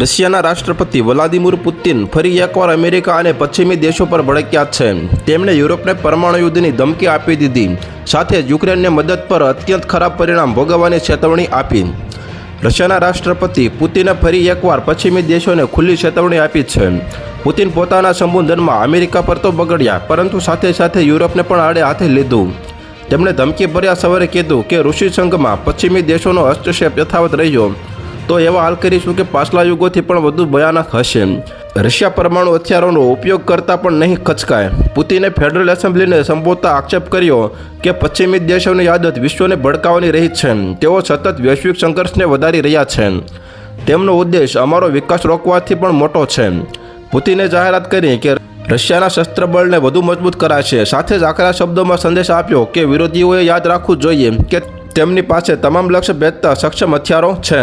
રશિયાના રાષ્ટ્રપતિ Vladimir Putin ફરી એકવાર અમેરિકા અને પશ્ચિમી દેશો પર ભડક્યા છે. તેમણે યુરોપને પરમાણુ યુદ્ધની ધમકી આપી દીધી. સાથે જ યુક્રેનને મદદ પર અત્યંત ખરાબ પરિણામ ભોગવવાની ચેતવણી આપી. રશિયાના રાષ્ટ્રપતિ પુતિને ફરી એકવાર પશ્ચિમી દેશોને ખુલ્લી ચેતવણી આપી છે. પુતિન પોતાના સંબોધનમાં અમેરિકા પર તો બગડ્યા, પરંતુ સાથે સાથે યુરોપને પણ આડે હાથે લીધું. તેમણે ધમકી ભર્યા સવારે કીધું કે ઋષિ સંઘમાં પશ્ચિમી દેશોનો હસ્તક્ષેપ યથાવત રહ્યો. તો એવા હાલ કરીશું કે પાછલા યુગોથી પણ વધુ ભયાનક હશે. રશિયા પરમાણુ હથિયારોનો ઉપયોગ કરતા પણ નહીં ખચકાય. પુતિને ફેડરલ એસેમ્બલીને સંબોધતા આક્ષેપ કર્યો કે પશ્ચિમી દેશોની આદત વિશ્વને ભડકાવાની રહી છે. તેઓ સતત વૈશ્વિક સંઘર્ષને વધારી રહ્યા છે. તેમનો ઉદ્દેશ અમારો વિકાસ રોકવાથી પણ મોટો છે. પુતિને જાહેરાત કરી કે રશિયાના શસ્ત્ર બળને વધુ મજબૂત કરાશે. સાથે જ આકરા શબ્દોમાં સંદેશ આપ્યો કે વિરોધીઓએ યાદ રાખવું જોઈએ કે તેમની પાસે તમામ લક્ષ્ય ભેદતા સક્ષમ હથિયારો છે.